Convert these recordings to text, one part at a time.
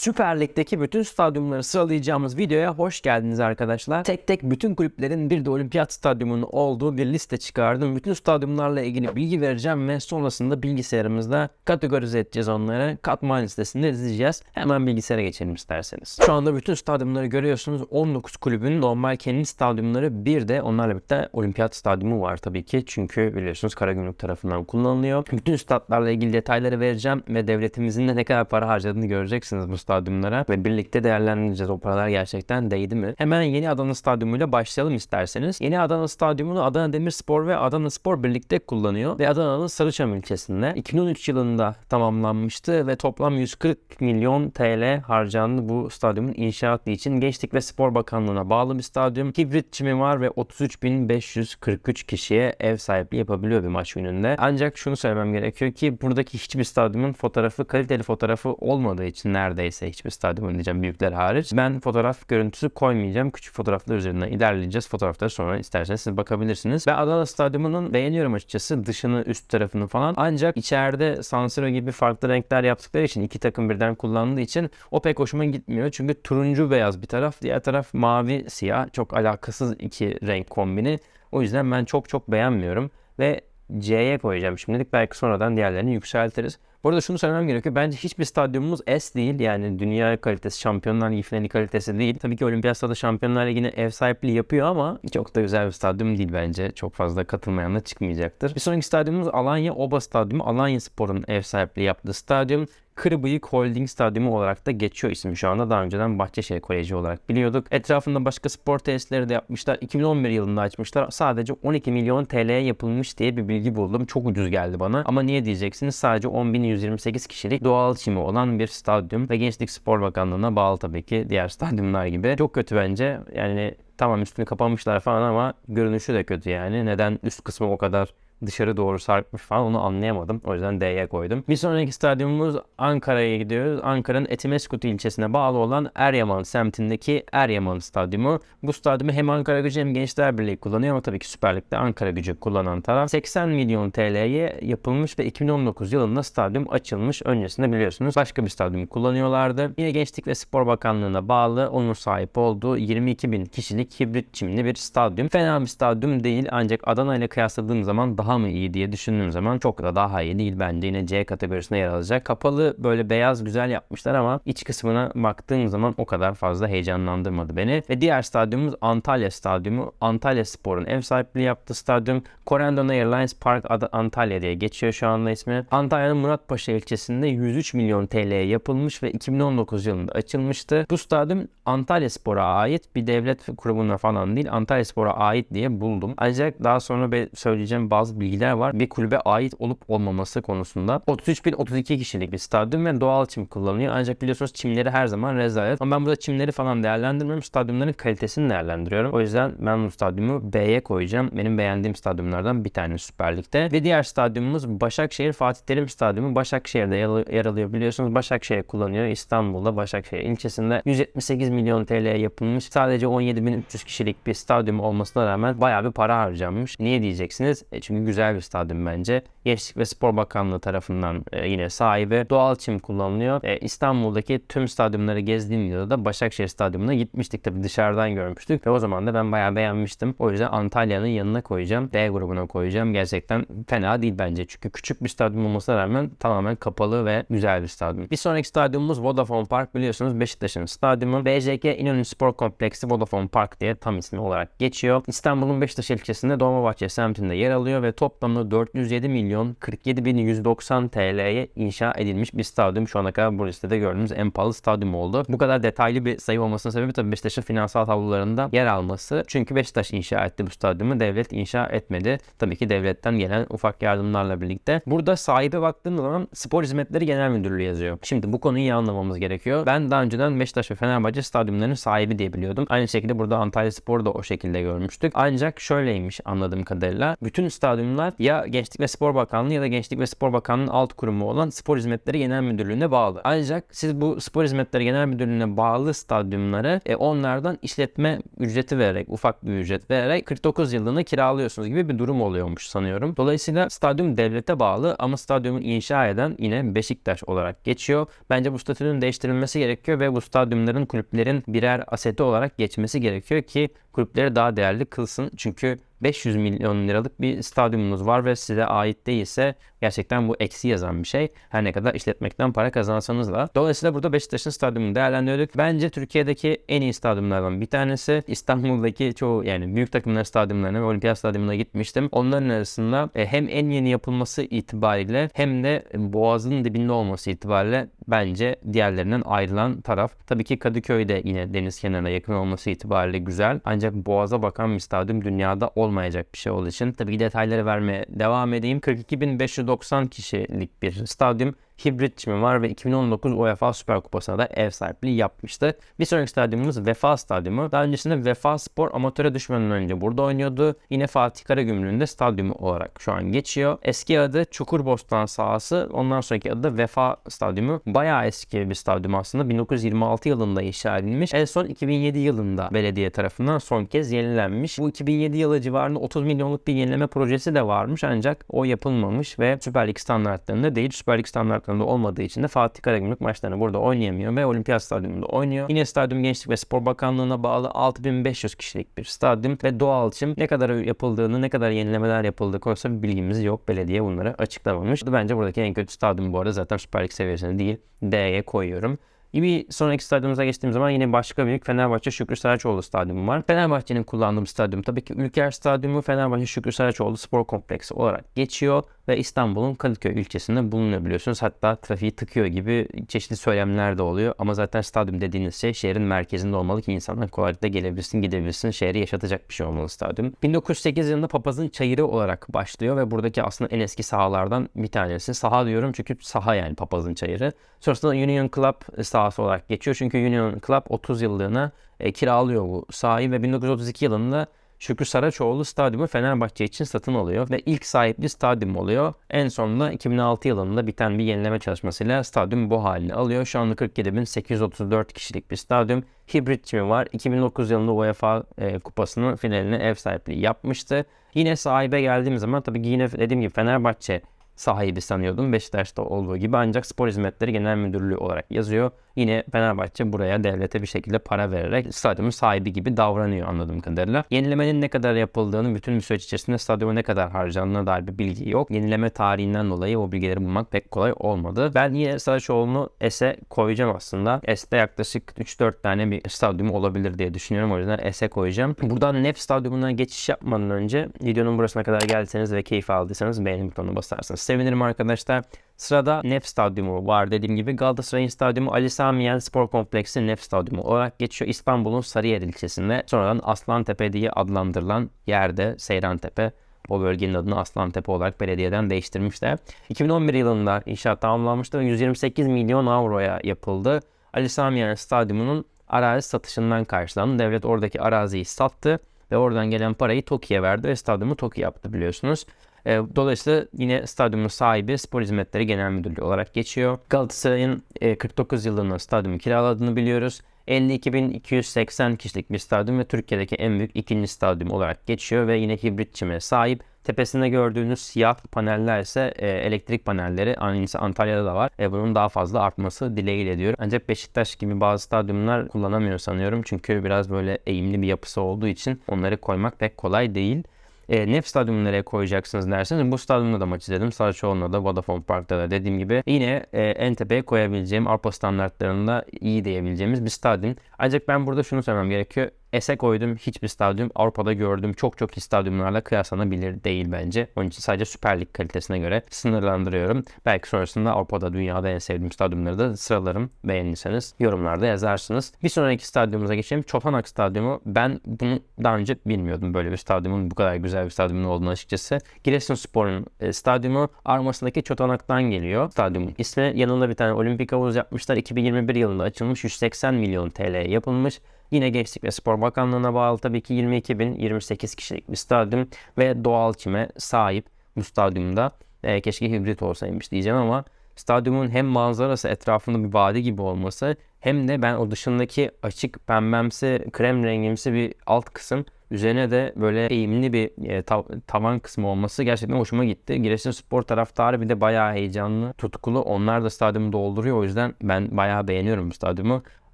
Süper Lig'deki bütün stadyumları sıralayacağımız videoya hoş geldiniz arkadaşlar. Tek tek bütün kulüplerin bir de olimpiyat stadyumunun olduğu bir liste çıkardım. Bütün stadyumlarla ilgili bilgi vereceğim ve sonrasında bilgisayarımızda kategorize edeceğiz onları. Katman listesinde dizeceğiz. Hemen bilgisayara geçelim isterseniz. Şu anda bütün stadyumları görüyorsunuz. 19 kulübün normal kendi stadyumları bir de onlarla birlikte olimpiyat stadyumu var tabii ki. Çünkü biliyorsunuz Karagümrük tarafından kullanılıyor. Bütün statlarla ilgili detayları vereceğim ve devletimizin de ne kadar para harcadığını göreceksiniz bu stadyumlara ve birlikte değerlendireceğiz o paralar gerçekten değdi mi? Hemen Yeni Adana Stadyumuyla başlayalım isterseniz. Yeni Adana Stadyumunu Adana Demirspor ve Adana Spor birlikte kullanıyor ve Adana'nın Sarıçam ilçesinde 2013 yılında tamamlanmıştı ve toplam 140 milyon TL harcandı bu stadyumun inşaatı için. Gençlik ve Spor Bakanlığı'na bağlı bir stadyum. Hibrit çimi var ve 33.543 kişiye ev sahipliği yapabiliyor bir maç gününde. Ancak şunu söylemem gerekiyor ki buradaki hiçbir stadyumun fotoğrafı kaliteli fotoğrafı olmadığı için neredeyse hiçbir stadyumun diyeceğim büyükler hariç. Ben fotoğraf görüntüsü koymayacağım. Küçük fotoğraflar üzerinden ilerleyeceğiz. Fotoğrafları sonra isterseniz siz bakabilirsiniz. Ben Adana Stadyumu'nun beğeniyorum açıkçası. Dışını, üst tarafını falan. Ancak içeride San Siro gibi farklı renkler yaptıkları için iki takım birden kullandığı için o pek hoşuma gitmiyor. Çünkü turuncu beyaz bir taraf, diğer taraf mavi siyah. Çok alakasız iki renk kombini. O yüzden ben çok çok beğenmiyorum ve C'ye koyacağım şimdilik. Belki sonradan diğerlerini yükseltiriz. Bu arada şunu söylemem gerekiyor. Bence hiçbir stadyumumuz S değil. Yani dünya kalitesi, Şampiyonlar Ligi finali kalitesi değil. Tabii ki Olimpiyat Stadı Şampiyonlar Ligi'ne ev sahipliği yapıyor ama çok da güzel bir stadyum değil bence. Çok fazla katılmayan da çıkmayacaktır. Bir sonraki stadyumumuz Alanya Oba Stadyumu. Alanya Spor'un ev sahipliği yaptığı stadyum. Kırbıyık Holding Stadyumu olarak da geçiyor ismi şu anda. Daha önceden Bahçeşehir Koleji olarak biliyorduk. Etrafında başka spor tesisleri de yapmışlar. 2011 yılında açmışlar. Sadece 12 milyon TL'ye yapılmış diye bir bilgi buldum. Çok ucuz geldi bana. Ama niye diyeceksiniz? Sadece 10.128 kişilik doğal çimi olan bir stadyum ve Gençlik Spor Bakanlığı'na bağlı tabii ki diğer stadyumlar gibi. Çok kötü bence. Yani tamam üstünü kapamışlar falan ama görünüşü de kötü yani. Neden üst kısmı o kadar dışarı doğru sarkmış falan onu anlayamadım. O yüzden D'ye koydum. Bir sonraki stadyumumuz Ankara'ya gidiyoruz. Ankara'nın Etimesgut ilçesine bağlı olan Eryaman semtindeki Eryaman Stadyumu. Bu stadyumu hem Ankara Gücü hem Gençler Birliği kullanıyor ama tabii ki Süper Lig'de Ankara Gücü kullanan taraf. 80 milyon TL'ye yapılmış ve 2019 yılında stadyum açılmış. Öncesinde biliyorsunuz başka bir stadyum kullanıyorlardı. Yine Gençlik ve Spor Bakanlığı'na bağlı onun sahip olduğu 22 bin kişilik hibrit çimli bir stadyum. Fena bir stadyum değil ancak Adana ile kıyasladığım zaman daha mı iyi diye düşündüğüm zaman çok da daha iyi değil bence yine C kategorisine yer alacak. Kapalı böyle beyaz güzel yapmışlar ama iç kısmına baktığım zaman o kadar fazla heyecanlandırmadı beni. Ve diğer stadyumumuz Antalya Stadyumu. Antalya Spor'un ev sahipliği yaptığı stadyum. Corendon Airlines Park adı Antalya diye geçiyor şu anda ismi. Antalya'nın Muratpaşa ilçesinde 103 milyon TL'ye yapılmış ve 2019 yılında açılmıştı. Bu stadyum Antalya Spor'a ait bir devlet kurumuna falan değil Antalya Spor'a ait diye buldum. Ancak daha sonra söyleyeceğim bazı bilgiler var. Bir kulübe ait olup olmaması konusunda. 33.032 kişilik bir stadyum ve doğal çim kullanılıyor. Ancak biliyorsunuz çimleri her zaman rezalet. Ama ben burada çimleri falan değerlendirmiyorum. Stadyumların kalitesini değerlendiriyorum. O yüzden ben bu stadyumu B'ye koyacağım. Benim beğendiğim stadyumlardan bir tane Süper Lig'de. Ve diğer stadyumumuz Başakşehir Fatih Terim Stadyumu. Başakşehir'de yer- alıyor biliyorsunuz. Başakşehir kullanıyor. İstanbul'da Başakşehir ilçesinde 178 milyon TL'ye yapılmış. Sadece 17.300 kişilik bir stadyum olmasına rağmen bayağı bir para harcanmış. Niye diyeceksiniz? E çünkü güzel bir stadyum bence. Gençlik ve Spor Bakanlığı tarafından e, yine sahibi. Doğal çim kullanılıyor. E, İstanbul'daki tüm stadyumları gezdiğim yılda da Başakşehir Stadyumu'na gitmiştik. Tabii dışarıdan görmüştük ve o zaman da ben bayağı beğenmiştim. O yüzden Antalya'nın yanına koyacağım. D grubuna koyacağım. Gerçekten fena değil bence. Çünkü küçük bir stadyum olmasına rağmen tamamen kapalı ve güzel bir stadyum. Bir sonraki stadyumumuz Vodafone Park. Biliyorsunuz Beşiktaş'ın stadyumu. BJK İnönü Spor Kompleksi Vodafone Park diye tam ismi olarak geçiyor. İstanbul'un Beşiktaş ilçesinde Dolmabahçe semtinde yer alıyor ve toplamda 407 milyon 47 bin 190 TL'ye inşa edilmiş bir stadyum. Şu ana kadar bu listede gördüğümüz en pahalı stadyum oldu. Bu kadar detaylı bir sayı olmasının sebebi tabii Beşiktaş'ın finansal tablolarında yer alması. Çünkü Beşiktaş inşa etti bu stadyumu. Devlet inşa etmedi. Tabii ki devletten gelen ufak yardımlarla birlikte. Burada sahibe baktığımız zaman Spor Hizmetleri Genel Müdürlüğü yazıyor. Şimdi bu konuyu iyi anlamamız gerekiyor. Ben daha önceden Beşiktaş ve Fenerbahçe stadyumlarının sahibi diye biliyordum. Aynı şekilde burada Antalya Spor'u da o şekilde görmüştük. Ancak şöyleymiş anladığım kadarıyla. Bütün stadyum stadyumlar ya Gençlik ve Spor Bakanlığı ya da Gençlik ve Spor Bakanlığı'nın alt kurumu olan Spor Hizmetleri Genel Müdürlüğü'ne bağlı. Ancak siz bu Spor Hizmetleri Genel Müdürlüğü'ne bağlı stadyumları e, onlardan işletme ücreti vererek, ufak bir ücret vererek 49 yıllığına kiralıyorsunuz gibi bir durum oluyormuş sanıyorum. Dolayısıyla stadyum devlete bağlı ama stadyumu inşa eden yine Beşiktaş olarak geçiyor. Bence bu statünün değiştirilmesi gerekiyor ve bu stadyumların kulüplerin birer aseti olarak geçmesi gerekiyor ki kulüpleri daha değerli kılsın. Çünkü 500 milyon liralık bir stadyumunuz var ve size ait değilse gerçekten bu eksi yazan bir şey. Her ne kadar işletmekten para kazansanız da. Dolayısıyla burada Beşiktaş'ın stadyumunu değerlendirdik. Bence Türkiye'deki en iyi stadyumlardan bir tanesi. İstanbul'daki çoğu yani büyük takımların stadyumlarına ve olimpiyat stadyumuna gitmiştim. Onların arasında e, hem en yeni yapılması itibariyle hem de Boğaz'ın dibinde olması itibariyle bence diğerlerinden ayrılan taraf. Tabii ki Kadıköy'de yine deniz kenarına yakın olması itibariyle güzel. Ancak Boğaz'a bakan bir stadyum dünyada olmayacak bir şey olduğu için tabii detayları vermeye devam edeyim. 42.590 kişilik bir stadyum hibrit çimi var ve 2019 UEFA Süper Kupası'na da ev sahipliği yapmıştı. Bir sonraki stadyumumuz Vefa Stadyumu. Daha öncesinde Vefa Spor amatöre düşmeden önce burada oynuyordu. Yine Fatih Karagümrük'ün de stadyumu olarak şu an geçiyor. Eski adı Çukurbostan sahası. Ondan sonraki adı da Vefa Stadyumu. Bayağı eski bir stadyum aslında. 1926 yılında inşa edilmiş. En son 2007 yılında belediye tarafından son kez yenilenmiş. Bu 2007 yılı civarında 30 milyonluk bir yenileme projesi de varmış ancak o yapılmamış ve Süper Lig standartlarında değil. Süper Lig standartlarında şampiyonluğu olmadığı için de Fatih Karagümrük maçlarını burada oynayamıyor ve Olimpiyat Stadyumunda oynuyor. Yine stadyum Gençlik ve Spor Bakanlığı'na bağlı 6500 kişilik bir stadyum ve doğal çim ne kadar yapıldığını, ne kadar yenilemeler yapıldığı konusunda bir bilgimiz yok. Belediye bunları açıklamamış. Bence buradaki en kötü stadyum bu arada zaten Süper Lig seviyesinde değil. D'ye koyuyorum. Bir sonraki stadyumumuza geçtiğim zaman yine başka büyük Fenerbahçe Şükrü Saraçoğlu stadyumu var. Fenerbahçe'nin kullandığı stadyum tabii ki Ülker Stadyumu Fenerbahçe Şükrü Saraçoğlu Spor Kompleksi olarak geçiyor ve İstanbul'un Kadıköy ilçesinde bulunuyor biliyorsunuz. Hatta trafiği tıkıyor gibi çeşitli söylemler de oluyor. Ama zaten stadyum dediğiniz şey şehrin merkezinde olmalı ki insanlar kolaylıkla gelebilsin, gidebilsin. Şehri yaşatacak bir şey olmalı stadyum. 1908 yılında Papaz'ın Çayırı olarak başlıyor ve buradaki aslında en eski sahalardan bir tanesi. Saha diyorum çünkü saha yani Papaz'ın Çayırı. Sonrasında Union Club sahası olarak geçiyor. Çünkü Union Club 30 yıllığına e, kiralıyor bu sahayı ve 1932 yılında Şükrü Saraçoğlu stadyumu Fenerbahçe için satın alıyor ve ilk sahipli stadyum oluyor. En sonunda 2006 yılında biten bir yenileme çalışmasıyla stadyum bu halini alıyor. Şu anda 47.834 kişilik bir stadyum. Hibrit çimi var. 2009 yılında UEFA e, kupasının finaline ev sahipliği yapmıştı. Yine sahibe geldiğim zaman tabii yine dediğim gibi Fenerbahçe sahibi sanıyordum. Beşiktaş'ta olduğu gibi ancak Spor Hizmetleri Genel Müdürlüğü olarak yazıyor. Yine Fenerbahçe buraya devlete bir şekilde para vererek stadyumun sahibi gibi davranıyor anladığım kadarıyla. Yenilemenin ne kadar yapıldığını, bütün bir süreç içerisinde stadyuma ne kadar harcandığına dair bir bilgi yok. Yenileme tarihinden dolayı o bilgileri bulmak pek kolay olmadı. Ben yine Saraçoğlu'nu S'e koyacağım aslında. S'te yaklaşık 3-4 tane bir stadyum olabilir diye düşünüyorum. O yüzden S'e koyacağım. Buradan Nef Stadyumuna geçiş yapmadan önce videonun burasına kadar geldiyseniz ve keyif aldıysanız beğeni butonuna basarsınız. Sevinirim arkadaşlar. Sırada Nef Stadyumu var dediğim gibi. Galatasaray'ın stadyumu Ali Sami Spor Kompleksi Nef Stadyumu olarak geçiyor. İstanbul'un Sarıyer ilçesinde. Sonradan Aslantepe diye adlandırılan yerde Seyrantepe o bölgenin adını Aslantepe olarak belediyeden değiştirmişler. 2011 yılında inşaat tamamlanmıştı ve 128 milyon avroya yapıldı. Ali Sami Yen Stadyumu'nun arazi satışından karşılandı. Devlet oradaki araziyi sattı ve oradan gelen parayı TOKİ'ye verdi ve stadyumu TOKİ yaptı biliyorsunuz. E, dolayısıyla yine stadyumun sahibi Spor Hizmetleri Genel Müdürlüğü olarak geçiyor. Galatasaray'ın 49 e, yılında stadyumu kiraladığını biliyoruz. 52.280 kişilik bir stadyum ve Türkiye'deki en büyük ikinci stadyum olarak geçiyor ve yine hibrit çime sahip. Tepesinde gördüğünüz siyah paneller ise e, elektrik panelleri. Aynısı Antalya'da da var. E, bunun daha fazla artması dileğiyle diyor. Ancak Beşiktaş gibi bazı stadyumlar kullanamıyor sanıyorum. Çünkü biraz böyle eğimli bir yapısı olduğu için onları koymak pek kolay değil. E, Nef stadyumunu nereye koyacaksınız derseniz bu stadyumda da maç izledim. Saraçoğlu'nda da Vodafone Park'ta da dediğim gibi yine e, en tepeye koyabileceğim Avrupa standartlarında iyi diyebileceğimiz bir stadyum. Ancak ben burada şunu söylemem gerekiyor. Ese koydum hiçbir stadyum Avrupa'da gördüm çok çok iyi stadyumlarla kıyaslanabilir değil bence. Onun için sadece Süper Lig kalitesine göre sınırlandırıyorum. Belki sonrasında Avrupa'da dünyada en sevdiğim stadyumları da sıralarım. Beğenirseniz yorumlarda yazarsınız. Bir sonraki stadyumumuza geçelim. Çopanak Stadyumu. Ben bunu daha önce bilmiyordum böyle bir stadyumun bu kadar güzel bir stadyumun olduğunu açıkçası. Giresunspor'un e, stadyumu armasındaki Çotanak'tan geliyor. Stadyumun ismi yanında bir tane olimpik havuz yapmışlar. 2021 yılında açılmış 180 milyon TL yapılmış Yine Gençlik ve Spor Bakanlığı'na bağlı tabii ki 22.028 kişilik bir stadyum ve doğal çime sahip bu stadyumda. E, keşke hibrit olsaymış diyeceğim ama stadyumun hem manzarası etrafında bir vadi gibi olması hem de ben o dışındaki açık pembemsi krem rengimsi bir alt kısım üzerine de böyle eğimli bir e, tav- tavan kısmı olması gerçekten hoşuma gitti. Giresunspor taraftarı bir de bayağı heyecanlı, tutkulu. Onlar da stadyumu dolduruyor. O yüzden ben bayağı beğeniyorum bu stadyumu.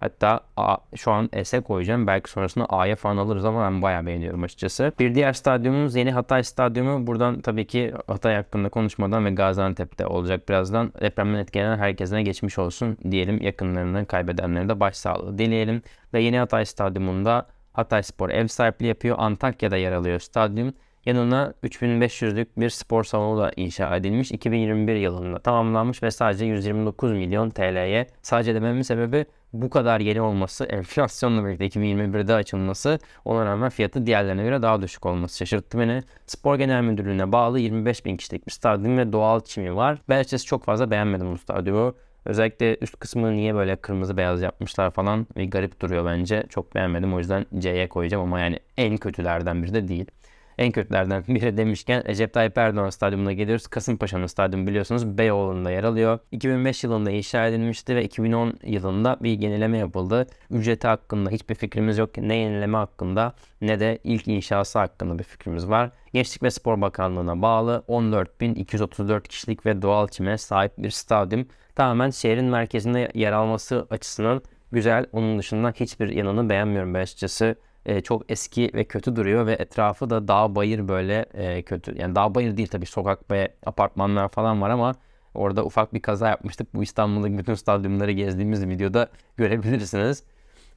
Hatta A, şu an S'e koyacağım. Belki sonrasında A'ya falan alırız ama ben bayağı beğeniyorum açıkçası. Bir diğer stadyumumuz Yeni Hatay Stadyumu. Buradan tabii ki Hatay hakkında konuşmadan ve Gaziantep'te olacak birazdan. Depremden etkilenen herkesine geçmiş olsun diyelim. Yakınlarını kaybedenlere de başsağlığı dileyelim. Ve Yeni Hatay Stadyumunda Hatay Spor ev sahipliği yapıyor. Antakya'da yer alıyor stadyum. Yanına 3500'lük bir spor salonu da inşa edilmiş. 2021 yılında tamamlanmış ve sadece 129 milyon TL'ye. Sadece dememin sebebi bu kadar yeni olması, enflasyonla birlikte 2021'de açılması, ona rağmen fiyatı diğerlerine göre daha düşük olması şaşırttı beni. Spor Genel Müdürlüğü'ne bağlı 25 bin kişilik bir stadyum ve doğal çimi var. Ben açıkçası çok fazla beğenmedim bu stadyumu. Özellikle üst kısmını niye böyle kırmızı beyaz yapmışlar falan bir garip duruyor bence. Çok beğenmedim o yüzden C'ye koyacağım ama yani en kötülerden biri de değil. En kötülerden biri demişken Recep Tayyip Erdoğan Stadyumuna geliyoruz. Kasımpaşa'nın stadyumu biliyorsunuz Beyoğlu'nda yer alıyor. 2005 yılında inşa edilmişti ve 2010 yılında bir yenileme yapıldı. Ücreti hakkında hiçbir fikrimiz yok. Ne yenileme hakkında ne de ilk inşası hakkında bir fikrimiz var. Gençlik ve Spor Bakanlığı'na bağlı 14.234 kişilik ve doğal çime sahip bir stadyum. Tamamen şehrin merkezinde yer alması açısından güzel. Onun dışında hiçbir yanını beğenmiyorum ben açıkçası e, çok eski ve kötü duruyor ve etrafı da dağ bayır böyle e, kötü. Yani dağ bayır değil tabii sokak ve apartmanlar falan var ama orada ufak bir kaza yapmıştık. Bu İstanbul'daki bütün stadyumları gezdiğimiz videoda görebilirsiniz.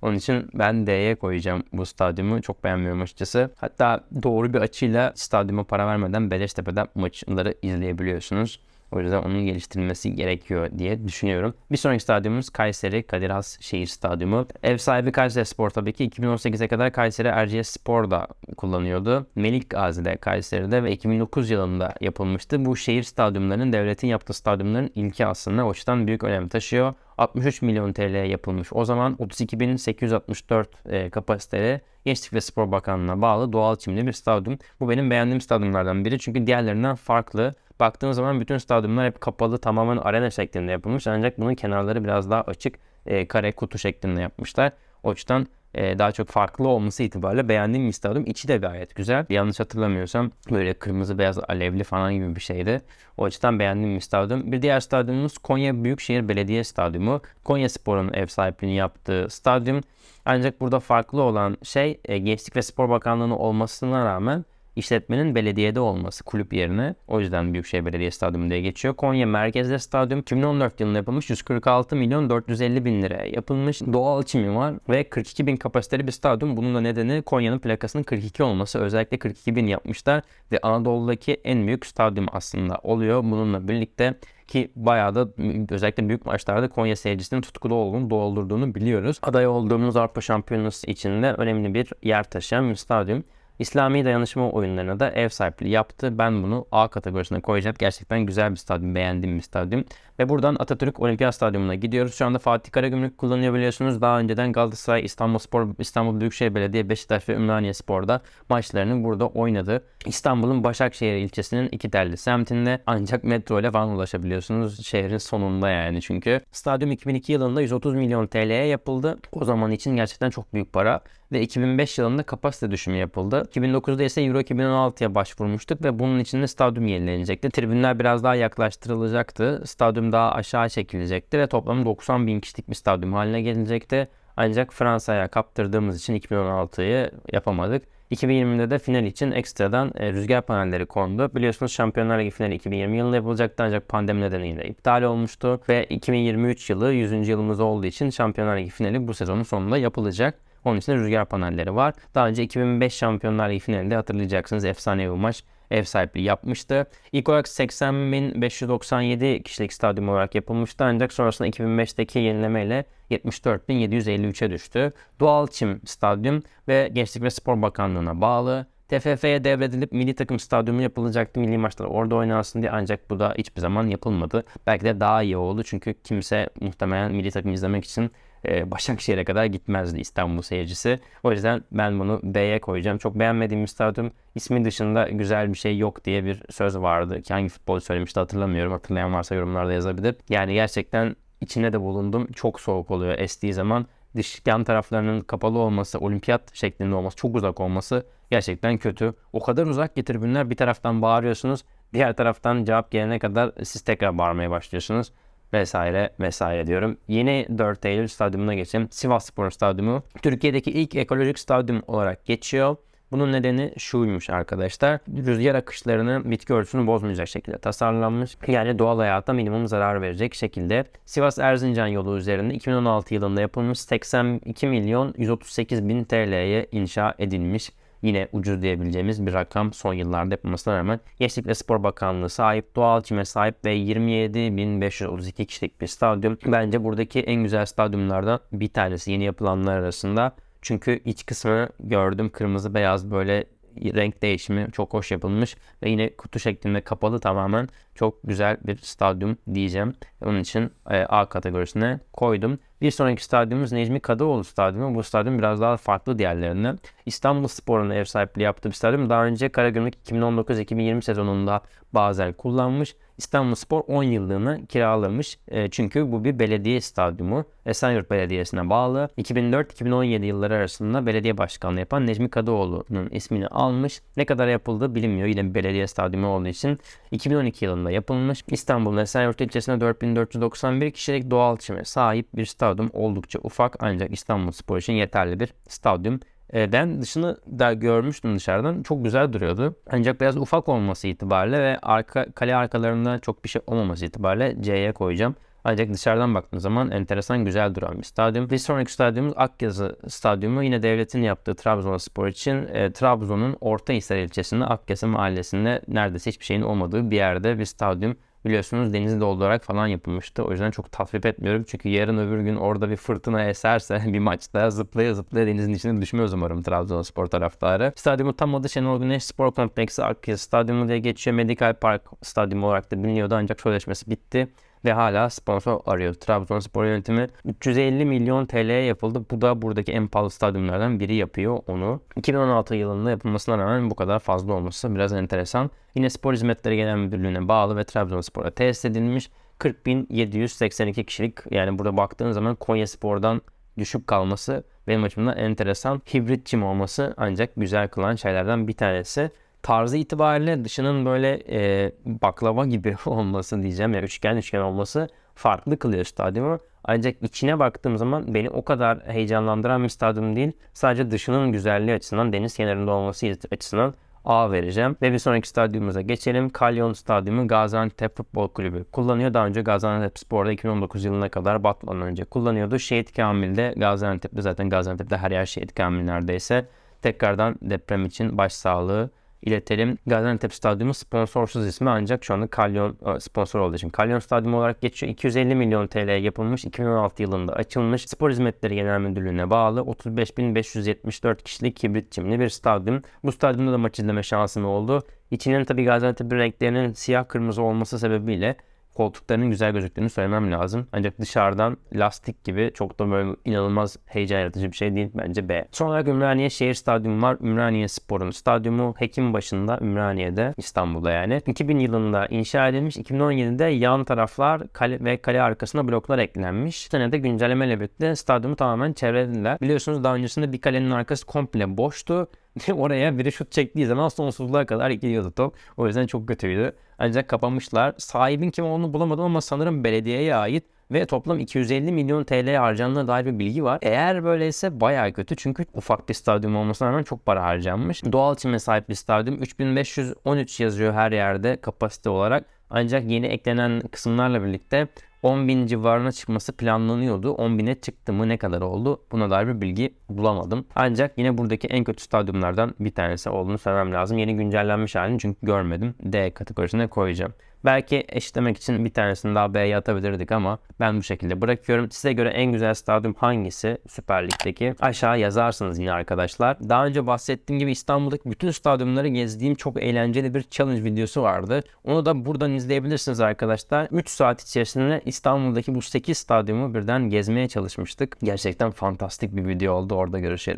Onun için ben D'ye koyacağım bu stadyumu. Çok beğenmiyorum açıkçası. Hatta doğru bir açıyla stadyuma para vermeden Beleştepe'den maçları izleyebiliyorsunuz. O yüzden onun geliştirilmesi gerekiyor diye düşünüyorum. Bir sonraki stadyumumuz Kayseri Kadir Has Şehir Stadyumu. Ev sahibi Kayseri Spor tabii ki 2018'e kadar Kayseri Erciyes Spor da kullanıyordu. Melik Gazi'de Kayseri'de ve 2009 yılında yapılmıştı. Bu şehir stadyumlarının devletin yaptığı stadyumların ilki aslında o açıdan büyük önem taşıyor. 63 milyon TL yapılmış. O zaman 32.864 e, kapasiteli Gençlik ve Spor Bakanlığı'na bağlı doğal çimli bir stadyum. Bu benim beğendiğim stadyumlardan biri çünkü diğerlerinden farklı. Baktığınız zaman bütün stadyumlar hep kapalı tamamen arena şeklinde yapılmış. Ancak bunun kenarları biraz daha açık e, kare kutu şeklinde yapmışlar. O yüzden e, daha çok farklı olması itibariyle beğendiğim bir stadyum. İçi de gayet güzel. Yanlış hatırlamıyorsam böyle kırmızı beyaz alevli falan gibi bir şeydi. O açıdan beğendiğim bir stadyum. Bir diğer stadyumumuz Konya Büyükşehir Belediye Stadyumu. Konya Spor'un ev sahipliğini yaptığı stadyum. Ancak burada farklı olan şey e, Gençlik ve Spor Bakanlığı'nın olmasına rağmen işletmenin belediyede olması kulüp yerine. O yüzden Büyükşehir Belediye Stadyumu diye geçiyor. Konya Merkezde Stadyum 2014 yılında yapılmış 146 milyon 450 bin liraya yapılmış. Doğal çimi var ve 42 bin kapasiteli bir stadyum. Bunun da nedeni Konya'nın plakasının 42 olması. Özellikle 42 bin yapmışlar ve Anadolu'daki en büyük stadyum aslında oluyor. Bununla birlikte ki bayağı da özellikle büyük maçlarda Konya seyircisinin tutkulu olduğunu doldurduğunu biliyoruz. Aday olduğumuz Avrupa Şampiyonası içinde önemli bir yer taşıyan bir stadyum. İslami dayanışma oyunlarına da ev sahipliği yaptı. Ben bunu A kategorisine koyacağım. Gerçekten güzel bir stadyum, beğendiğim bir stadyum. Ve buradan Atatürk Olimpiyat Stadyumu'na gidiyoruz. Şu anda Fatih Karagümrük kullanıyor biliyorsunuz. Daha önceden Galatasaray, İstanbul Spor, İstanbul Büyükşehir Belediye, Beşiktaş ve Ümraniye Spor'da maçlarını burada oynadı. İstanbul'un Başakşehir ilçesinin iki telli semtinde ancak metro ile falan ulaşabiliyorsunuz. Şehrin sonunda yani çünkü. Stadyum 2002 yılında 130 milyon TL'ye yapıldı. O zaman için gerçekten çok büyük para ve 2005 yılında kapasite düşümü yapıldı. 2009'da ise Euro 2016'ya başvurmuştuk ve bunun için de stadyum yenilenecekti. Tribünler biraz daha yaklaştırılacaktı. Stadyum daha aşağı çekilecekti ve toplam 90 bin kişilik bir stadyum haline gelecekti. Ancak Fransa'ya kaptırdığımız için 2016'yı yapamadık. 2020'de de final için ekstradan e, rüzgar panelleri kondu. Biliyorsunuz Şampiyonlar Ligi finali 2020 yılında yapılacaktı ancak pandemi nedeniyle iptal olmuştu. Ve 2023 yılı 100. yılımız olduğu için Şampiyonlar Ligi finali bu sezonun sonunda yapılacak. Onun için rüzgar panelleri var. Daha önce 2005 Şampiyonlar Ligi finalinde hatırlayacaksınız efsane bir maç ev sahipliği yapmıştı. İlk olarak 80.597 kişilik stadyum olarak yapılmıştı ancak sonrasında 2005'teki yenilemeyle 74.753'e düştü. Doğal Çim Stadyum ve Gençlik ve Spor Bakanlığı'na bağlı. TFF'ye devredilip milli takım stadyumu yapılacaktı. Milli maçlar orada oynansın diye ancak bu da hiçbir zaman yapılmadı. Belki de daha iyi oldu çünkü kimse muhtemelen milli takım izlemek için Başakşehir'e kadar gitmezdi İstanbul seyircisi. O yüzden ben bunu B'ye koyacağım. Çok beğenmediğim bir stadyum. İsmi dışında güzel bir şey yok diye bir söz vardı. Ki hangi futbol söylemişti hatırlamıyorum. Hatırlayan varsa yorumlarda yazabilir. Yani gerçekten içinde de bulundum. Çok soğuk oluyor estiği zaman. Dış yan taraflarının kapalı olması, olimpiyat şeklinde olması, çok uzak olması gerçekten kötü. O kadar uzak ki tribünler bir taraftan bağırıyorsunuz. Diğer taraftan cevap gelene kadar siz tekrar bağırmaya başlıyorsunuz vesaire vesaire diyorum. Yeni 4 Eylül stadyumuna geçelim. Sivas Spor Stadyumu. Türkiye'deki ilk ekolojik stadyum olarak geçiyor. Bunun nedeni şuymuş arkadaşlar. Rüzgar akışlarını bitki örtüsünü bozmayacak şekilde tasarlanmış. Yani doğal hayata minimum zarar verecek şekilde. Sivas Erzincan yolu üzerinde 2016 yılında yapılmış 82 milyon 138 bin TL'ye inşa edilmiş yine ucuz diyebileceğimiz bir rakam son yıllarda yapılmasına rağmen Gençlik ve Spor Bakanlığı sahip, doğal çime sahip ve 27.532 kişilik bir stadyum. Bence buradaki en güzel stadyumlardan bir tanesi yeni yapılanlar arasında. Çünkü iç kısmı gördüm kırmızı beyaz böyle renk değişimi çok hoş yapılmış ve yine kutu şeklinde kapalı tamamen çok güzel bir stadyum diyeceğim. Onun için e, A kategorisine koydum. Bir sonraki stadyumumuz Necmi Kadıoğlu Stadyumu. Bu stadyum biraz daha farklı diğerlerinden. İstanbul Spor'un ev sahipliği yaptığı bir stadyum. Daha önce Karagümrük 2019-2020 sezonunda bazen kullanmış. İstanbul Spor 10 yıllığına kiralamış. E, çünkü bu bir belediye stadyumu. Esenyurt Belediyesi'ne bağlı. 2004-2017 yılları arasında belediye başkanlığı yapan Necmi Kadıoğlu'nun ismini almış. Ne kadar yapıldığı bilinmiyor. Yine bir belediye stadyumu olduğu için. 2012 yılında yapılmış. İstanbul'un Esenyurt ilçesinde 4491 kişilik doğal çime sahip bir stadyum. Oldukça ufak ancak İstanbul Spor için yeterli bir stadyum. E, ben dışını da görmüştüm dışarıdan. Çok güzel duruyordu. Ancak biraz ufak olması itibariyle ve arka kale arkalarında çok bir şey olmaması itibariyle C'ye koyacağım. Ancak dışarıdan baktığınız zaman enteresan güzel duran bir stadyum. Bir sonraki stadyumumuz Akyazı Stadyumu. Yine devletin yaptığı Trabzonspor için e, Trabzon'un Ortahisar ilçesinde Akyazı mahallesinde neredeyse hiçbir şeyin olmadığı bir yerde bir stadyum biliyorsunuz denizi doldurarak falan yapılmıştı. O yüzden çok tasvip etmiyorum. Çünkü yarın öbür gün orada bir fırtına eserse bir maçta zıplaya zıplaya denizin içine düşmez umarım Trabzonspor taraftarı. Stadyumu tam adı Şenol Güneş Spor Kompleksi Akyazı Stadyumu diye geçiyor. Medical Park Stadyumu olarak da biliniyordu ancak sözleşmesi bitti ve hala sponsor arıyor. Trabzonspor yönetimi 350 milyon TL'ye yapıldı. Bu da buradaki en pahalı stadyumlardan biri yapıyor onu. 2016 yılında yapılmasına rağmen bu kadar fazla olması biraz enteresan. Yine Spor Hizmetleri Genel Müdürlüğü'ne bağlı ve Trabzonspor'a tesis edilmiş. 40.782 kişilik yani burada baktığın zaman Konya Spor'dan düşük kalması benim açımdan enteresan. Hibrit çim olması ancak güzel kılan şeylerden bir tanesi tarzı itibariyle dışının böyle e, baklava gibi olması diyeceğim ya üçgen üçgen olması farklı kılıyor stadyumu. Ancak içine baktığım zaman beni o kadar heyecanlandıran bir stadyum değil. Sadece dışının güzelliği açısından, deniz kenarında olması açısından A vereceğim. Ve bir sonraki stadyumumuza geçelim. Kalyon Stadyumu Gaziantep Futbol Kulübü kullanıyor. Daha önce Gaziantep Spor'da 2019 yılına kadar batmadan önce kullanıyordu. Şehit Kamil'de Gaziantep'te zaten Gaziantep'te her yer Şehit Kamil neredeyse. Tekrardan deprem için başsağlığı iletelim. Gaziantep Stadyumu sponsorsuz ismi ancak şu anda Kalyon e, sponsor olduğu için. Kalyon Stadyumu olarak geçiyor. 250 milyon TL yapılmış. 2016 yılında açılmış. Spor Hizmetleri Genel Müdürlüğü'ne bağlı 35.574 kişilik kibrit çimli bir stadyum. Bu stadyumda da maç izleme şansım oldu. İçinin tabi Gaziantep renklerinin siyah kırmızı olması sebebiyle koltuklarının güzel gözüktüğünü söylemem lazım. Ancak dışarıdan lastik gibi çok da böyle inanılmaz heyecan yaratıcı bir şey değil bence B. Son olarak Ümraniye Şehir Stadyumu var. Ümraniye Spor'un stadyumu Hekim başında Ümraniye'de İstanbul'da yani. 2000 yılında inşa edilmiş. 2017'de yan taraflar kale ve kale arkasına bloklar eklenmiş. Bu senede güncellemeyle birlikte stadyumu tamamen çevrelediler. Biliyorsunuz daha öncesinde bir kalenin arkası komple boştu. Oraya biri şut çektiği zaman sonsuzluğa kadar gidiyordu top. O yüzden çok kötüydü. Ancak kapamışlar. Sahibin kim olduğunu bulamadım ama sanırım belediyeye ait ve toplam 250 milyon TL harcandığına dair bir bilgi var. Eğer böyleyse bayağı kötü çünkü ufak bir stadyum olmasına rağmen çok para harcanmış. Doğal çime sahip bir stadyum 3513 yazıyor her yerde kapasite olarak. Ancak yeni eklenen kısımlarla birlikte 10 bin civarına çıkması planlanıyordu. 10 bine çıktı mı ne kadar oldu? Buna dair bir bilgi bulamadım. Ancak yine buradaki en kötü stadyumlardan bir tanesi olduğunu söylemem lazım. Yeni güncellenmiş halini çünkü görmedim. D kategorisine koyacağım. Belki eşitlemek için bir tanesini daha B'ye atabilirdik ama ben bu şekilde bırakıyorum. Size göre en güzel stadyum hangisi Süper Lig'deki? Aşağı yazarsınız yine arkadaşlar. Daha önce bahsettiğim gibi İstanbul'daki bütün stadyumları gezdiğim çok eğlenceli bir challenge videosu vardı. Onu da buradan izleyebilirsiniz arkadaşlar. 3 saat içerisinde İstanbul'daki bu 8 stadyumu birden gezmeye çalışmıştık. Gerçekten fantastik bir video oldu. Orada görüşelim.